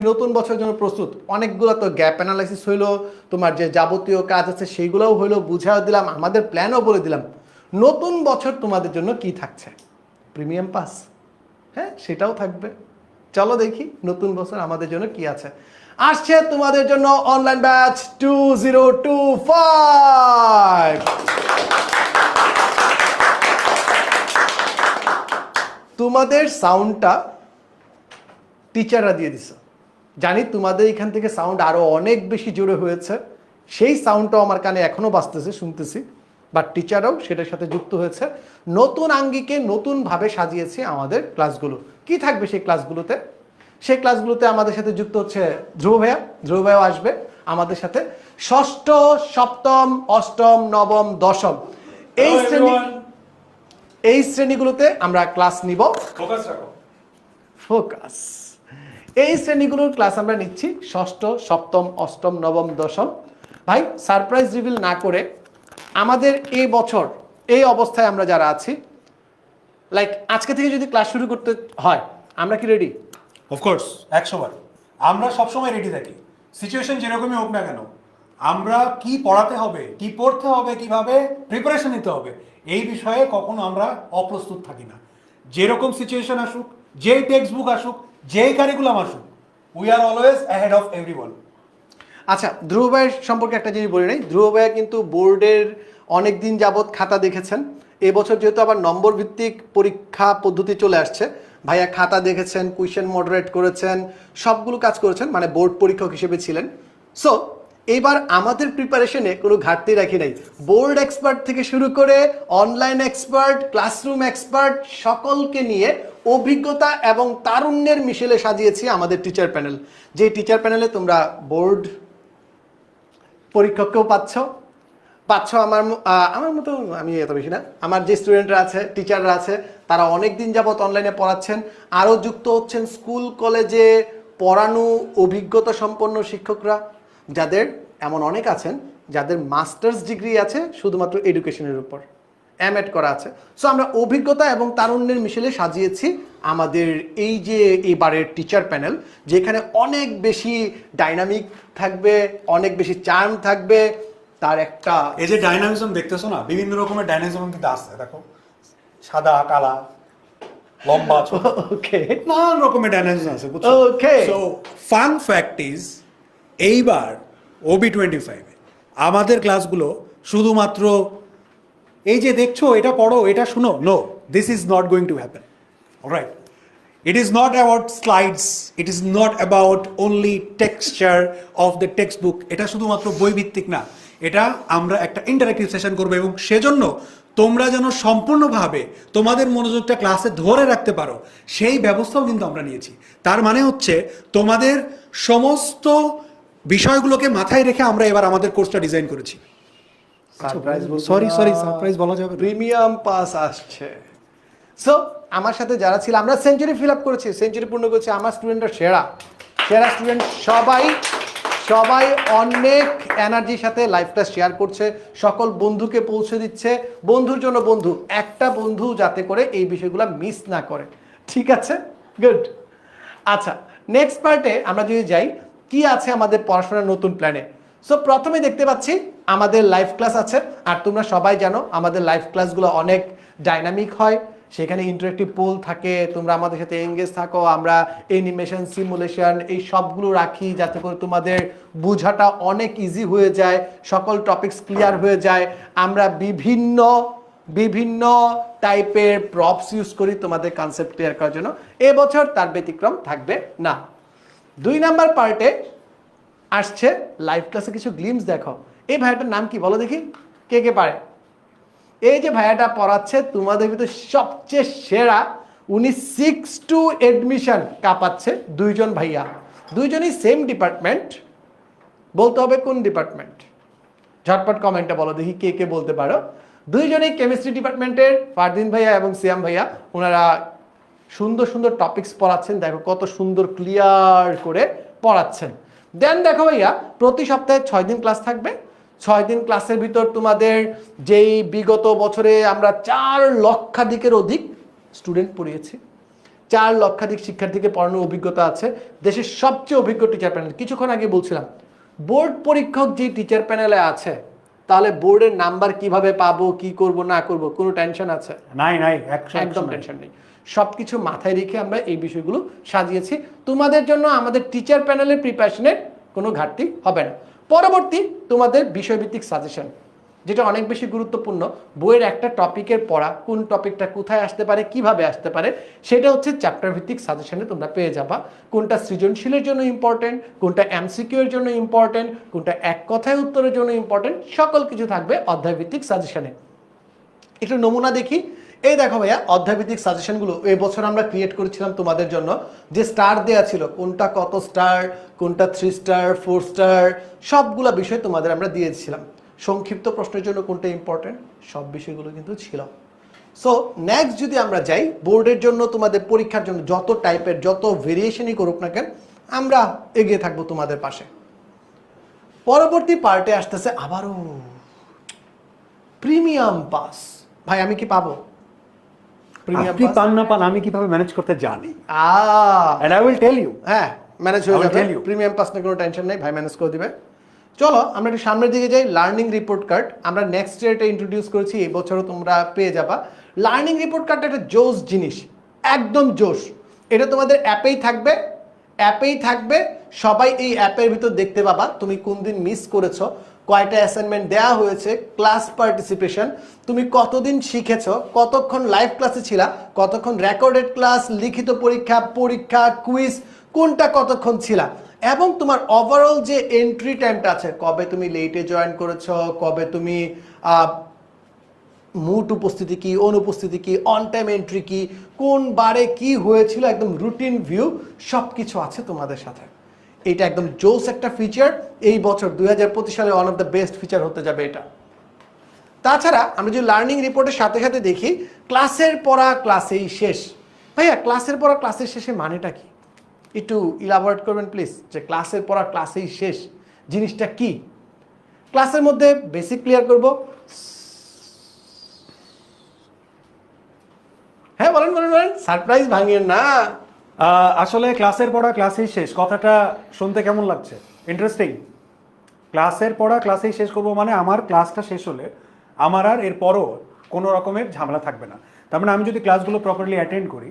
নতুন বছরের জন্য প্রস্তুত। অনেকগুলো তো গ্যাপ অ্যানালাইসিস হইল, তোমার যে যাবতীয় কাজ আছে সেইগুলোও হইল বুঝাও দিলাম, আমাদের প্ল্যানও বলে দিলাম। নতুন বছর তোমাদের জন্য কি থাকছে? প্রিমিয়াম পাস হ্যাঁ সেটাও থাকবে। চলো দেখি নতুন বছর আমাদের জন্য কি আছে। আসছে তোমাদের জন্য online batch two zero two five তোমাদের সাউন্ডটা টিচাররা দিয়ে দিছে। জানি তোমাদের এখান থেকে সাউন্ড আরও অনেক বেশি জোরে হয়েছে। সেই সাউন্ডটাও আমার কানে এখনও বাঁচতেছে শুনতেছি। বা টিচাররাও সেটার সাথে যুক্ত হয়েছে। নতুন আঙ্গিকে নতুনভাবে সাজিয়েছি আমাদের ক্লাসগুলো কি থাকবে সেই ক্লাসগুলোতে সেই ক্লাসগুলোতে আমাদের সাথে যুক্ত হচ্ছে ধ্রুব ভাইয়া। ধ্রুব ভাইয়াও আসবে আমাদের সাথে। ষষ্ঠ সপ্তম অষ্টম নবম দশম। এই শ্রেণি এই শ্রেণীগুলোতে আমরা ক্লাস নিব। ফোকাস ফোকাস এই শ্রেণীগুলোর ক্লাস আমরা নিচ্ছি ষষ্ঠ, সপ্তম, অষ্টম, নবম, দশম। ভাই সারপ্রাইজ রিভিল না করে আমাদের এই বছর, এই অবস্থায় আমরা যারা আছি লাইক আজকে থেকে যদি ক্লাস শুরু করতে হয়, আমরা কি রেডি অফকোর্স একশো বার আমরা সবসময় রেডি থাকি। সিচুয়েশন যেরকমই হোক না কেন, আমরা কি পড়াতে হবে, কি পড়তে হবে, কীভাবে প্রিপারেশন নিতে হবে, এই বিষয়ে কখনো আমরা অপ্রস্তুত থাকি না। যেরকম সিচুয়েশন আসুক, যেই টেক্সট বুক আসুক যেই কারিকুলাম আসুক we are always ahead of every আচ্ছা ধ্রুব ভাইয়ের সম্পর্কে একটা জিনিস বলি নাই। ধ্রুব ভাইয়া কিন্তু বোর্ডের অনেক দিন যাবৎ খাতা দেখেছেন। এবছর যেহেতু আবার নম্বর ভিত্তিক পরীক্ষা পদ্ধতি চলে আসছে, ভাইয়া খাতা দেখেছেন কুয়েশন মডারেট করেছেন, সবগুলো কাজ করেছেন মানে বোর্ড পরীক্ষক হিসেবে ছিলেন। সো এবার আমাদের প্রিপারেশনে কোনো ঘাটতি রাখি নাই। বোর্ড এক্সপার্ট থেকে শুরু করে অনলাইন এক্সপার্ট ক্লাসরুম এক্সপার্ট সকলকে নিয়ে অভিজ্ঞতা এবং তারুণ্যের মিশেলে সাজিয়েছি আমাদের টিচার প্যানেল যে টিচার প্যানেলে তোমরা বোর্ড পরীক্ষককেও পাচ্ছ। পাচ্ছ আমার আমার মতো আমি এত বেশি না। আমার যে স্টুডেন্টরা আছে টিচাররা আছে, তারা অনেক দিন যাবত অনলাইনে পড়াচ্ছেন। আরও যুক্ত হচ্ছেন স্কুল কলেজে পড়ানো অভিজ্ঞতা সম্পন্ন শিক্ষকরা। যাদের এমন অনেক আছেন যাদের মাস্টার্স ডিগ্রি আছে শুধুমাত্র এডুকেশনের উপর। এম এড করা আছে। সো আমরা অভিজ্ঞতা এবং তারুণ্যের মিশেলে সাজিয়েছি আমাদের এই যে এবারের টিচার প্যানেল যেখানে অনেক বেশি ডাইনামিক থাকবে অনেক বেশি চার্ম থাকবে। তার একটা এই যে ডাইনামিজম দেখতেছো না বিভিন্ন রকমের ডাইনামিজম কিন্তু আসছে দেখো। সাদা কালা লম্বা ওকে নানান রকমের ডাইনামিজম আছে বুঝছ? Okay. So fun fact is এইবার ওবি টোয়েন্টি ফাইভে আমাদের ক্লাসগুলো শুধুমাত্র, এই যে দেখছ, এটা পড়ো, এটা শুনো। No this is not going to happen right it is not about slides it is not about only texture of the textbook এটা শুধুমাত্র বই ভিত্তিক না। এটা আমরা একটা ইন্টারাক্টিভ সেশন করব এবং সেজন্য তোমরা যেন সম্পূর্ণভাবে তোমাদের মনোযোগটা ক্লাসে ধরে রাখতে পারো, সেই ব্যবস্থাও কিন্তু আমরা নিয়েছি। তার মানে হচ্ছে তোমাদের সমস্ত বিষয়গুলোকে মাথায় রেখে আমরা এবার আমাদের কোর্সটা ডিজাইন করেছি। সরি সরি সারপ্রাইজ বলা যাবে প্রিমিয়াম পাস আসছে। সো আমার সাথে যারা ছিল আমরা সেঞ্চুরি ফিল আপ করেছি সেঞ্চুরি পূর্ণ করেছি আমার স্টুডেন্টরা সেরা। সেরা স্টুডেন্ট সবাই সবাই অনেক এনার্জির সাথে লাইফটা শেয়ার করছে সকল বন্ধুকে পৌঁছে দিচ্ছে। বন্ধুর জন্য বন্ধু একটা বন্ধু যাতে করে এই বিষয়গুলো মিস না করে। ঠিক আছে? গুড আচ্ছা নেক্সট পার্টে আমরা যদি যাই কি আছে আমাদের পড়াশোনার নতুন প্ল্যানে সো প্রথমে দেখতে পাচ্ছি আমাদের লাইভ ক্লাস আছে, আর তোমরা সবাই জানো আমাদের লাইভ ক্লাসগুলো অনেক ডাইনামিক হয়। সেখানে ইন্টারেক্টিভ পোল থাকে, তোমরা আমাদের সাথে এঙ্গেজ থাকো, আমরা অ্যানিমেশন সিমুলেশন এই সবগুলো রাখি যাতে করে তোমাদের বোঝাটা অনেক ইজি হয়ে যায়, সকল টপিকস ক্লিয়ার হয়ে যায়। আমরা বিভিন্ন বিভিন্ন টাইপের প্রপস ইউজ করি তোমাদের কনসেপ্ট ক্লিয়ার করার জন্য। এবছর তার ব্যতিক্রম থাকবে না। দুই নাম্বার পার্টে আসছে লাইভ ক্লাসে কিছু গ্লিমস দেখো। এই ভাইয়াটার নাম কি বলো দেখি, কে কে পারে? এই যে ভাইয়াটা পড়াচ্ছে, তোমাদের ভিতরে সবচেয়ে সেরা, উনি সিক্স টু এডমিশন কাঁপাচ্ছে দুইজন ভাইয়া। দুইজনই সেম ডিপার্টমেন্ট বলতে হবে কোন ডিপার্টমেন্ট ঝটপট কমেন্টে বলো দেখি কে কে বলতে পারো। দুইজনেই কেমিস্ট্রি ডিপার্টমেন্টের ফারদিন ভাইয়া এবং সিয়াম ভাইয়া, ওনারা সুন্দর সুন্দর টপিকস পড়াচ্ছেন দেখো কত সুন্দর ক্লিয়ার করে পড়াচ্ছেন। দেন দেখো ভাইয়া প্রতি সপ্তাহে ছয় দিন ক্লাস থাকবে। ছয় দিন ক্লাসের ভিতর তোমাদের যেই বিগত বছরে আমরা চার লক্ষাধিকের অধিক স্টুডেন্ট পড়িয়েছি। চার লক্ষাধিক শিক্ষার্থীকে পড়ানোর অভিজ্ঞতা আছে। দেশের সবচেয়ে অভিজ্ঞ টিচার প্যানেল কিছুক্ষণ আগে বলছিলাম বোর্ড পরীক্ষক যে টিচার প্যানেলে আছে তাহলে বোর্ডের নাম্বার কীভাবে পাবো কি করব না করব কোনো টেনশন আছে? নাই নাই একদম টেনশন নেই। সবকিছু মাথায় রেখে আমরা এই বিষয়গুলো সাজিয়েছি। তোমাদের জন্য আমাদের টিচার প্যানেলের প্রিপারেশনের কোনো ঘাটতি হবে না। পরবর্তী তোমাদের বিষয়ভিত্তিক সাজেশন যেটা অনেক বেশি গুরুত্বপূর্ণ, বইয়ের একটা টপিকের পড়া, কোন টপিকটা কোথায় আসতে পারে, কীভাবে আসতে পারে, সেটা হচ্ছে চ্যাপ্টার ভিত্তিক সাজেশনে তোমরা পেয়ে যাবা। কোনটা সৃজনশীলের জন্য ইম্পর্টেন্ট কোনটা এমসিকিউ এর জন্য ইম্পর্টেন্ট কোনটা এক কথায় উত্তরের জন্য ইম্পর্টেন্ট সকল কিছু থাকবে অধ্যায় ভিত্তিক সাজেশনে একটু নমুনা দেখি। এই দেখো ভাইয়া অধ্যাভিত্তিক সাজেশনগুলো এই বছর আমরা ক্রিয়েট করেছিলাম তোমাদের জন্য। যে স্টার দেয়া ছিল, কোনটা কত স্টার কোনটা থ্রি স্টার ফোর স্টার সবগুলা বিষয় তোমাদের আমরা দিয়েছিলাম। সংক্ষিপ্ত প্রশ্নের জন্য কোনটা ইম্পর্টেন্ট সব বিষয়গুলো কিন্তু ছিল। সো নেক্সট যদি আমরা যাই বোর্ডের জন্য তোমাদের পরীক্ষার জন্য যত টাইপের যত ভেরিয়েশনই করুক না কেন, আমরা এগিয়ে থাকব তোমাদের পাশে। পরবর্তী পার্টে আসতেছে আবারও। প্রিমিয়াম পাস ভাই, আমি কি পাবো? আপনি পান না পান আমি কীভাবে ম্যানেজ করতে জানি? And I will tell you হ্যাঁ ম্যানেজ হয়ে যাবে। প্রিমিয়াম পাস নিয়ে কোনো টেনশন নেই ভাই ম্যানেজ করে দিবে। চলো আমরা একটু সামনের দিকে যাই লার্নিং রিপোর্ট কার্ড আমরা নেক্সট ইয়ার এটা ইন্ট্রোডিউস করেছি এই বছরও তোমরা পেয়ে যাবা। লার্নিং রিপোর্ট কার্ডটা একটা জোস জিনিস একদম জোশ। এটা তোমাদের অ্যাপেই থাকবে অ্যাপেই থাকবে সবাই এই অ্যাপের ভিতর দেখতে পাবা তুমি কোন দিন মিস করেছ। কয়টা অ্যাসাইনমেন্ট দেওয়া হয়েছে ক্লাস পার্টিসিপেশন তুমি কতদিন শিখেছো, কতক্ষণ লাইভ ক্লাসে ছিলা, কতক্ষণ রেকর্ডেড ক্লাস লিখিত পরীক্ষা পরীক্ষা কুইজ কোনটা কতক্ষণ ছিলা, এবং তোমার ওভারঅল যে এন্ট্রি টাইমটা আছে, কবে তুমি লেটে জয়েন করেছ, কবে তুমি মুট উপস্থিতি কি, অনুপস্থিতি কি অন টাইম এন্ট্রি কি, কোন বারে কি হয়েছিল, একদম রুটিন ভিউ সব কিছু আছে তোমাদের সাথে। এটা একদম জোস একটা ফিচার এই বছর দুই সালে one of the best feature হতে যাবে এটা। তাছাড়া আমরা যদি লার্নিং রিপোর্টের সাথে সাথে দেখি ক্লাসের পড়া ক্লাসেই শেষ। ভাইয়া ক্লাসের পড়া ক্লাসের শেষে মানেটা কি? একটু ইলাবোরেট করবেন প্লিজ যে ক্লাসের পড়া ক্লাসেই শেষ। জিনিসটা কি? ক্লাসের মধ্যে বেসিক ক্লিয়ার করব। হ্যাঁ বলেন বলেন বলেন। সারপ্রাইজ ভাঙিয়ে না। আসলে ক্লাসের পড়া ক্লাসেই শেষ। কথাটা শুনতে কেমন লাগছে? ইন্টারেস্টিং ক্লাসের পড়া ক্লাসেই শেষ করব মানে আমার ক্লাসটা শেষ হলে আমার আর এরপরও কোনো রকমের ঝামেলা থাকবে না। তার মানে আমি যদি ক্লাসগুলো প্রপারলি অ্যাটেন্ড করি,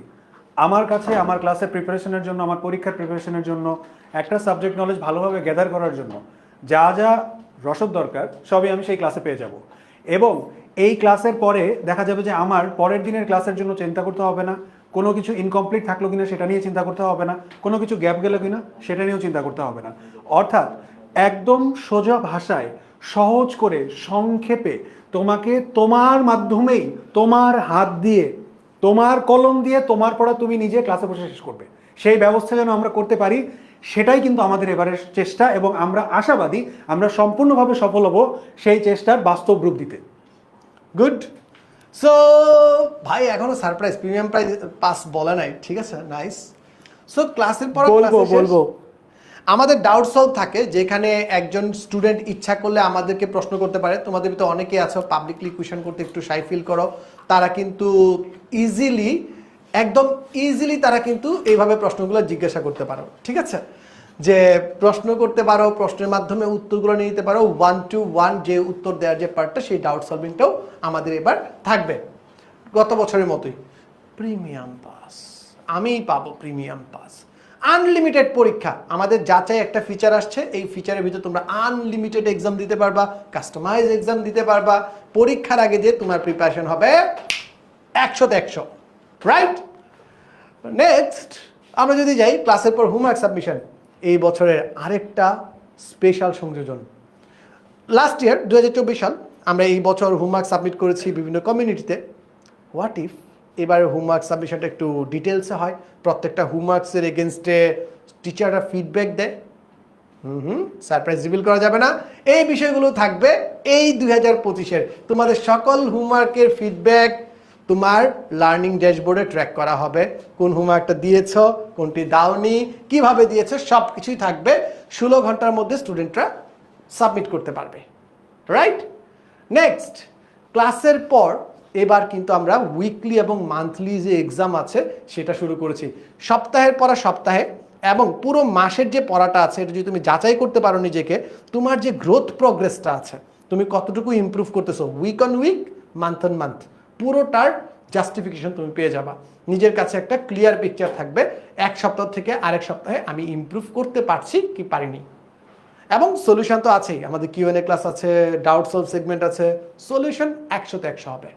আমার কাছে আমার ক্লাসের প্রিপারেশনের জন্য, আমার পরীক্ষার প্রিপারেশনের জন্য, একটা সাবজেক্ট নলেজ ভালোভাবে গ্যাদার করার জন্য যা যা রসদ দরকার, সবই আমি সেই ক্লাসে পেয়ে যাব। এবং এই ক্লাসের পরে দেখা যাবে যে আমার পরের দিনের ক্লাসের জন্য চিন্তা করতে হবে না। কোনো কিছু ইনকমপ্লিট থাকল কিনা সেটা নিয়ে চিন্তা করতে হবে না, কোনো কিছু গ্যাপ গেল কিনা সেটা নিয়েও চিন্তা করতে হবে না। অর্থাৎ একদম সোজা ভাষায় সহজ করে সংক্ষেপে তোমাকে তোমার মাধ্যমেই তোমার হাত দিয়ে, তোমার কলম দিয়ে তোমার পড়া তুমি নিজে ক্লাসে বসে শেষ করবে। সেই ব্যবস্থা যেন আমরা করতে পারি, সেটাই কিন্তু আমাদের এবারের চেষ্টা এবং আমরা আশাবাদী আমরা সম্পূর্ণভাবে সফল হব সেই চেষ্টার বাস্তব রূপ দিতে। গুড সো ভাই এখনও সারপ্রাইজ প্রিমিয়াম প্রাইজ পাস বলে নাই ঠিক আছে? নাইস সো ক্লাসের পর বলব বলব। আমাদের ডাউট সলভ থাকে যেখানে একজন স্টুডেন্ট ইচ্ছা করলে আমাদেরকে প্রশ্ন করতে পারে। তোমাদের ভিতরে অনেকে আছো পাবলিকলি কোয়েশন করতে একটু শাই ফিল করো। তারা কিন্তু ইজিলি একদম ইজিলি তারা কিন্তু এইভাবে প্রশ্নগুলো জিজ্ঞাসা করতে পারো ঠিক আছে? যে প্রশ্ন করতে পারো, প্রশ্নের মাধ্যমে উত্তরগুলো নিয়ে নিতে পারো ওয়ান টু ওয়ান যে উত্তর দেওয়ার যে পার্টটা, সেই ডাউট সলভিংটাও আমাদের এবার থাকবে। গত বছরের মতোই। প্রিমিয়াম পাস আমিই পাবো প্রিমিয়াম পাস আনলিমিটেড পরীক্ষা। আমাদের যাচাই একটা ফিচার আসছে, এই ফিচারের ভিতরে তোমরা আনলিমিটেড এক্সাম দিতে পারবা কাস্টমাইজ এক্সাম দিতে পারবা। পরীক্ষার আগে দিয়ে তোমার প্রিপারেশন হবে একশোতে একশো। রাইট নেক্সট আমরা যদি যাই ক্লাসের পর হোমওয়ার্ক সাবমিশন এই বছরের আরেকটা স্পেশাল সংযোজন। লাস্ট ইয়ার দু হাজার চব্বিশ সাল, আমরা এই বছর হোমওয়ার্ক সাবমিট করেছি বিভিন্ন কমিউনিটিতে। হোয়াট ইফ এবারে হোমওয়ার্ক সাবমিশনটা একটু ডিটেলসে হয়। প্রত্যেকটা হোমওয়ার্কসের এগেনস্টে টিচাররা ফিডব্যাক দেয়। হুম হুম সারপ্রাইজ রিভিল করা যাবে না। এই বিষয়গুলো থাকবে এই দুই হাজার পঁচিশের। তোমাদের সকল হোমওয়ার্কের ফিডব্যাক তোমার লার্নিং ড্যাশবোর্ডে ট্র্যাক করা হবে। কোন হোমওয়ার্কটা দিয়েছ, কোনটি দাওনি, কীভাবে দিয়েছ সব কিছুই থাকবে। ষোলো ঘণ্টার মধ্যে স্টুডেন্টরা সাবমিট করতে পারবে। রাইট নেক্সট ক্লাসের পর এবার কিন্তু আমরা উইকলি এবং মান্থলি যে এক্সাম আছে, সেটা শুরু করেছি। সপ্তাহের পর সপ্তাহে এবং পুরো মাসের যে পড়াটা আছে, এটা যদি তুমি যাচাই করতে পারো নিজেকে, তোমার যে গ্রোথ প্রোগ্রেসটা আছে, তুমি কতটুকু ইমপ্রুভ করতেছো week on week month on month পুরোটার জাস্টিফিকেশন তুমি পেয়ে যাবা। নিজের কাছে একটা ক্লিয়ার পিকচার থাকবে, এক সপ্তাহ থেকে আরেক সপ্তাহে আমি ইমপ্রুভ করতে পারছি কি পারিনি। এবং সলিউশন তো আছেই, আমাদের কিউএনএ ক্লাস আছে ডাউট সলভ সেগমেন্ট আছে সলিউশন একশোতে একশো হবে।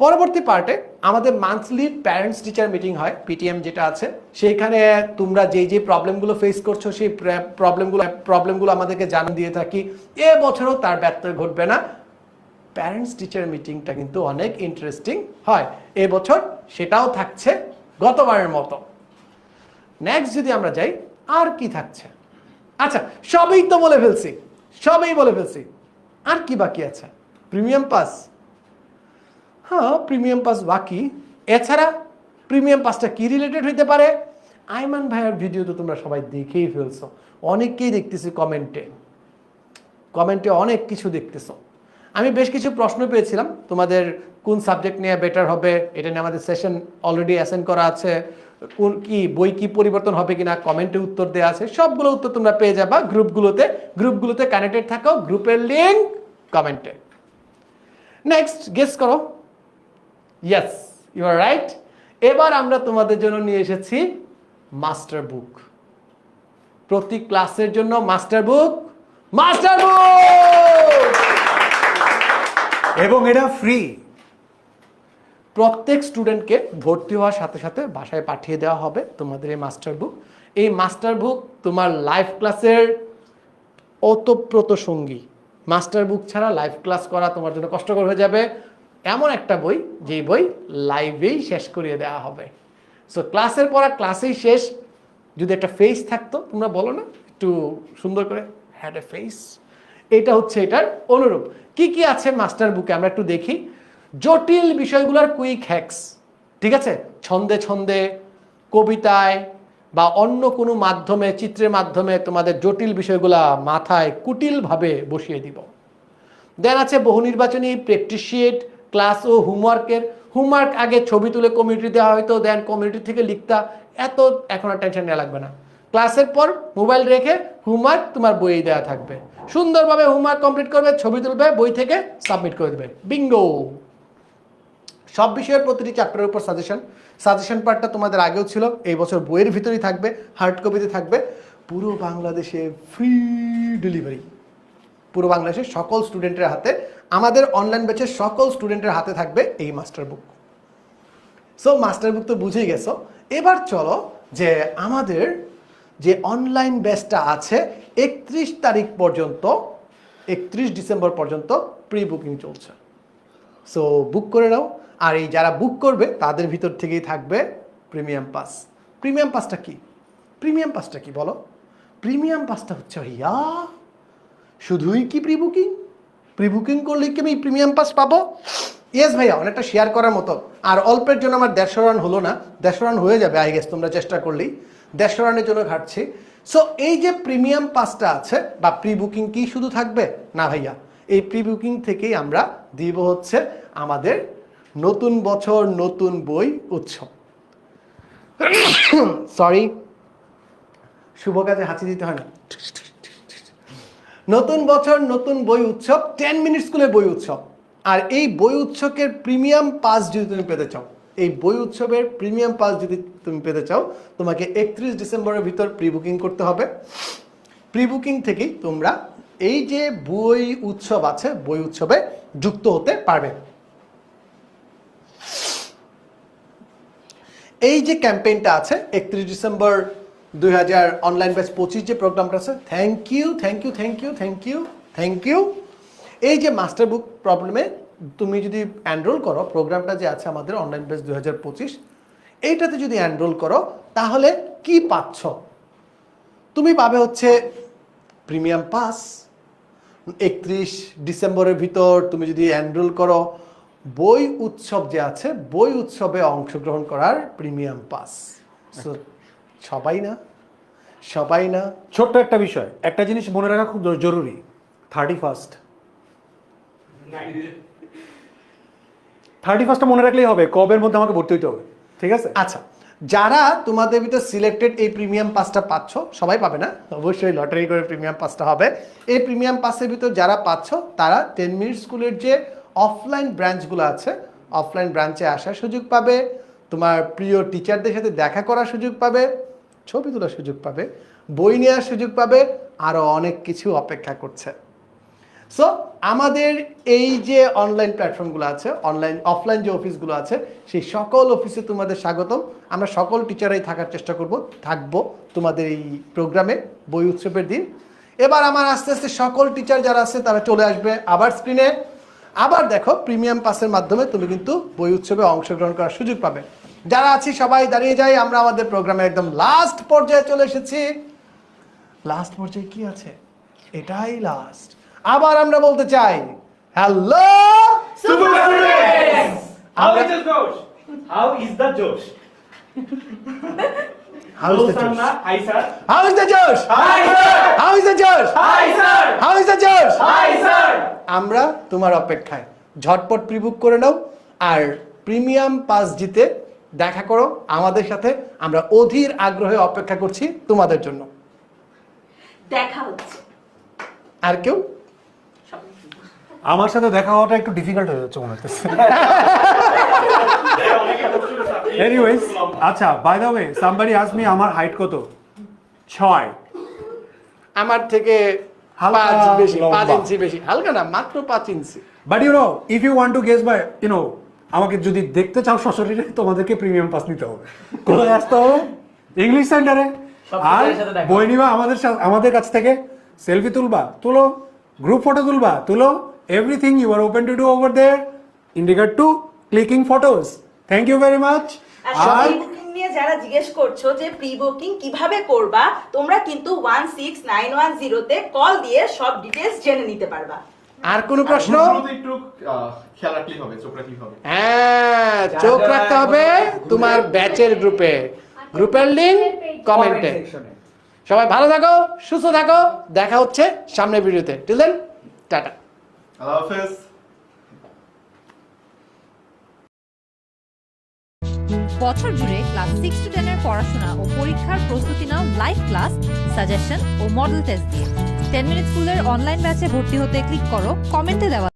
পরবর্তী পার্টে আমাদের মান্থলি প্যারেন্টস টিচার মিটিং হয় পিটিএম যেটা আছে। সেইখানে তোমরা যে যে প্রবলেমগুলো ফেস করছ, সেই প্রবলেমগুলো প্রবলেমগুলো আমাদেরকে জানিয়ে দিয়ে থাকি। এ বছরও তার ব্যত্যয় ঘটবে না। প্যারেন্টস টিচার মিটিংটা কিন্তু অনেক ইন্টারেস্টিং হয়। এবছর সেটাও থাকছে গতবারের মতো। নেক্সট যদি আমরা যাই, আর কি থাকছে? আচ্ছা সবই তো বলে ফেলছি, সবই বলে ফেলছি। আর কি বাকি আছে? প্রিমিয়াম পাস হ্যাঁ প্রিমিয়াম পাস বাকি। এছাড়া প্রিমিয়াম পাসটা কি রিলেটেড হইতে পারে? আইমান ভাইয়ের ভিডিও তো তোমরা সবাই দেখেই ফেলছো। অনেককেই দেখতেছি কমেন্টে কমেন্টে অনেক কিছু দেখতেছো। আমি বেশ কিছু প্রশ্ন পেয়েছিলাম। তোমাদের কোন সাবজেক্ট নিয়ে বেটার হবে, এটা নিয়ে আমাদের সেশন অলরেডি অ্যাসেন্ড করা আছে। কোন কি বই কি পরিবর্তন হবে কিনা, কমেন্টে উত্তর দেওয়া আছে। সবগুলো উত্তর তোমরা পেয়ে যাবা গ্রুপগুলোতে। গ্রুপগুলোতে কানেক্টেড থাকো, গ্রুপের লিঙ্ক কমেন্টে। নেক্সট গেস করো। ইয়েস ইউ আর রাইট এবার আমরা তোমাদের জন্য নিয়ে এসেছি মাস্টার বুক প্রতি ক্লাসের জন্য মাস্টার বুক মাস্টার বুক এবং এটা ফ্রি প্রত্যেক স্টুডেন্টকে ভর্তি হওয়ার সাথে সাথে বাসায় পাঠিয়ে দেওয়া হবে তোমাদের এই মাস্টার বুক এই মাস্টার বুক তোমার লাইভ ক্লাসের ওতপ্রোত সঙ্গী। মাস্টার বুক ছাড়া লাইভ ক্লাস করা তোমার জন্য কষ্টকর হয়ে যাবে। এমন একটা বই, যেই বই লাইভেই শেষ করিয়ে দেওয়া হবে। সো ক্লাসের পড়া ক্লাসেই শেষ। যদি একটা ফেস থাকতো, তোমরা বলো না, একটু সুন্দর করে হ্যাড এ ফেস এটা হচ্ছে এটার অনুরূপ। কি কি আছে মাস্টার বুকে? আমরা একটু দেখি। জটিল বিষয়গুলোর কুইক হ্যাক্স ঠিক আছে? ছন্দে ছন্দে, কবিতায় বা অন্য কোনো মাধ্যমে, চিত্রের মাধ্যমে তোমাদের জটিল বিষয়গুলা মাথায় কুটিলভাবে বসিয়ে দিব। দেন আছে বহু নির্বাচনী প্র্যাকটিস শিট ক্লাস ও হোমওয়ার্কের হোমওয়ার্ক আগে ছবি তুলে কমিউনিটি দেওয়া হয়তো দেন কমিউনিটি থেকে লিখতা। এত এখন আর টেনশন নেওয়া লাগবে না। ক্লাসের পর মোবাইল রেখে হোমওয়ার্ক তোমার বইয়ে দেওয়া থাকবে। সুন্দরভাবে হোমওয়ার্ক কমপ্লিট করবে, ছবি তুলবে, বই থেকে সাবমিট করে দেবে। বিঙ্গো সব বিষয়ের প্রতিটি চ্যাপ্টারের উপর সাজেশন সাজেশন পার্টটা তোমাদের আগেও ছিল, এই বছর বইয়ের ভিতরেই থাকবে হার্ড কপিতে থাকবে। পুরো বাংলাদেশে ফ্রি ডেলিভারি পুরো বাংলাদেশের সকল স্টুডেন্টের হাতে, আমাদের অনলাইন ব্যাচের সকল স্টুডেন্টের হাতে থাকবে এই master book so master book তো বুঝেই গেছো। এবার চলো যে আমাদের যে অনলাইন ব্যাচটা আছে একত্রিশ তারিখ পর্যন্ত, একত্রিশ ডিসেম্বর পর্যন্ত প্রি বুকিং চলছে। সো বুক করে নাও। আর এই যারা বুক করবে, তাদের ভিতর থেকেই থাকবে প্রিমিয়াম পাস প্রিমিয়াম পাসটা কি? প্রিমিয়াম পাসটা কি বলো? প্রিমিয়াম পাসটা হচ্ছে ভাইয়া, শুধুই কি প্রি বুকিং প্রি বুকিং করলে কি আমি প্রিমিয়াম পাস পাবো? ইয়েস ভাইয়া, অনেকটা শেয়ার করার মতো। আর অল্পের জন্য আমার দেড়শো রান হলো না। দেড়শো রান হয়ে যাবে আই গেস তোমরা চেষ্টা করলেই। দেড়শো রানের জন্য ঘাটছি। সো এই যে প্রিমিয়াম পাসটা আছে, বা প্রি বুকিং কি শুধু থাকবে? না ভাইয়া, এই প্রি বুকিং থেকেই আমরা দিব হচ্ছে আমাদের নতুন বছর, নতুন বই উৎসব। সরি শুভ কাজে হাঁচি দিতে হয় না। নতুন বছর, নতুন বই উৎসব টেন মিনিট স্কুলে বই উৎসব। আর এই বই উৎসবের প্রিমিয়াম পাস যদি তুমি পেতে চাও এই বই উৎসবের প্রিমিয়াম পাস যদি তুমি পেতে চাও, তোমাকে একত্রিশ ডিসেম্বরের ভিতর প্রি বুকিং করতে হবে। প্রি বুকিং থেকেই তোমরা এই যে বই উৎসব আছে, বই উৎসবে যুক্ত হতে পারবে। এই যে ক্যাম্পেইনটা আছে, একত্রিশ ডিসেম্বর দুই হাজার অনলাইন ব্যাচ পঁচিশ যে প্রোগ্রামটা আছে thank you thank you thank you thank you thank you এই যে মাস্টার বুক প্রবলেমে তুমি যদি অ্যানরোল করো প্রোগ্রামটা যে আছে আমাদের অনলাইন হাজার পঁচিশ, এইটাতে যদি এনরোল করো, তাহলে কি পাচ্ছ? তুমি পাবে হচ্ছে প্রিমিয়াম পাস একত্রিশ ডিসেম্বরের ভিতর তুমি যদি এনরোল করো, বই উৎসব যে আছে, বই উৎসবে অংশগ্রহণ করার প্রিমিয়াম পাস সবাই না সবাই না। ছোট্ট একটা বিষয়, একটা জিনিস মনে রাখা খুব জরুরি থার্টি ফার্স্ট থার্টি ফার্স্টটা মনে রাখলেই হবে, কবের মধ্যে আমাকে ভর্তি হইতে হবে, ঠিক আছে? আচ্ছা যারা তোমাদের ভিতরে সিলেক্টেড এই প্রিমিয়াম পাসটা পাচ্ছ, সবাই পাবে না? অবশ্যই লটারি করে প্রিমিয়াম পাসটা হবে। এই প্রিমিয়াম পাসের ভিতর যারা পাচ্ছ, তারা টেন মিনিট স্কুলের যে অফলাইন ব্রাঞ্চগুলো আছে অফলাইন ব্রাঞ্চে আসার সুযোগ পাবে। তোমার প্রিয় টিচারদের সাথে দেখা করার সুযোগ পাবে, ছবি তোলার সুযোগ পাবে, বই নেওয়ার সুযোগ পাবে আরও অনেক কিছু অপেক্ষা করছে। সো আমাদের এই যে অনলাইন প্ল্যাটফর্মগুলো আছে অনলাইন অফলাইন যে অফিসগুলো আছে, সেই সকল অফিসে তোমাদের স্বাগতম। আমরা সকল টিচারাই থাকার চেষ্টা করব, থাকব তোমাদের এই প্রোগ্রামে বই উৎসবের দিন। এবার আমার আস্তে আস্তে সকল টিচার যারা আছে, তারা চলে আসবে আবার স্ক্রিনে আবার দেখো প্রিমিয়াম পাসের মাধ্যমে তুমি কিন্তু বই উৎসবে অংশগ্রহণ করার সুযোগ পাবে। যারা আছি, সবাই দাঁড়িয়ে যাই, আমরা আমাদের প্রোগ্রামের একদম লাস্ট পর্যায়ে চলে এসেছি। লাস্ট পর্যায়ে কি আছে? এটাই লাস্ট আবার আমরা বলতে চাই hello? How is the Josh? How is the josh Sanna, Hi sir. How is the josh Hi sir. How is the josh Hi sir. How is the josh Hi sir. আমরা তোমার অপেক্ষায় ঝটপট pre-book করে নাও আর premium pass জিতে দেখা করো আমাদের সাথে আমরা অধীর আগ্রহে অপেক্ষা করছি তোমাদের জন্য দেখা হচ্ছে আর কেউ আমার সাথে দেখা হওয়াটা একটু ডিফিকাল্ট হয়ে যাচ্ছে মনে হচ্ছে। এনিওয়েজ আচ্ছা by the way somebody me আমার হাইট কত? ছয়। আমার থেকে পাঁচ বেশি পাঁচ ইঞ্চি বেশি। হালকা না মাত্র পাঁচ ইঞ্চি। But you know if you want to guess by you know আমাকে যদি দেখতে চাও সশরীরে তোমাদেরকে প্রিমিয়াম পাস নিতে হবে। কোথায় আসতে হবে? ইংলিশ সেন্টারে আর বই নিবা আমাদের আমাদের কাছ থেকে। সেলফি তুলবা তুলো। গ্রুপ ফটো তুলবা তুলো। Everything you are open to do over there in regard to clicking photos thank you very much আর নিয়ে যারা জিজ্ঞেস করছ যে প্রি বুকিং কীভাবে করবা তোমরা কিন্তু ওয়ান সিক্স নাইন ওয়ান জিরোতে কল দিয়ে সব ডিটেলস জেনে নিতে পারবা। আর কোনো প্রশ্ন? একটু খেয়াল রাখলেই হবে চোখ রাখলেই হবে। হ্যাঁ চোখ রাখতে হবে তোমার ব্যাচের গ্রুপে গ্রুপের লিঙ্ক কমেন্টে সবাই ভালো থাকো সুস্থ থাকো। দেখা হচ্ছে সামনের ভিডিওতে টিল দেন টাটা। আল্লাহ হাফেজ বছর জুড়ে ক্লাস সিক্স টু টেনের পড়াশোনা ও পরীক্ষার প্রস্তুতি নাও লাইভ ক্লাস সাজেশন ও মডেল টেস্ট দিয়ে। টেন মিনিট স্কুলের অনলাইন ব্যাচে ভর্তি হতে ক্লিক করো কমেন্টে দেওয়া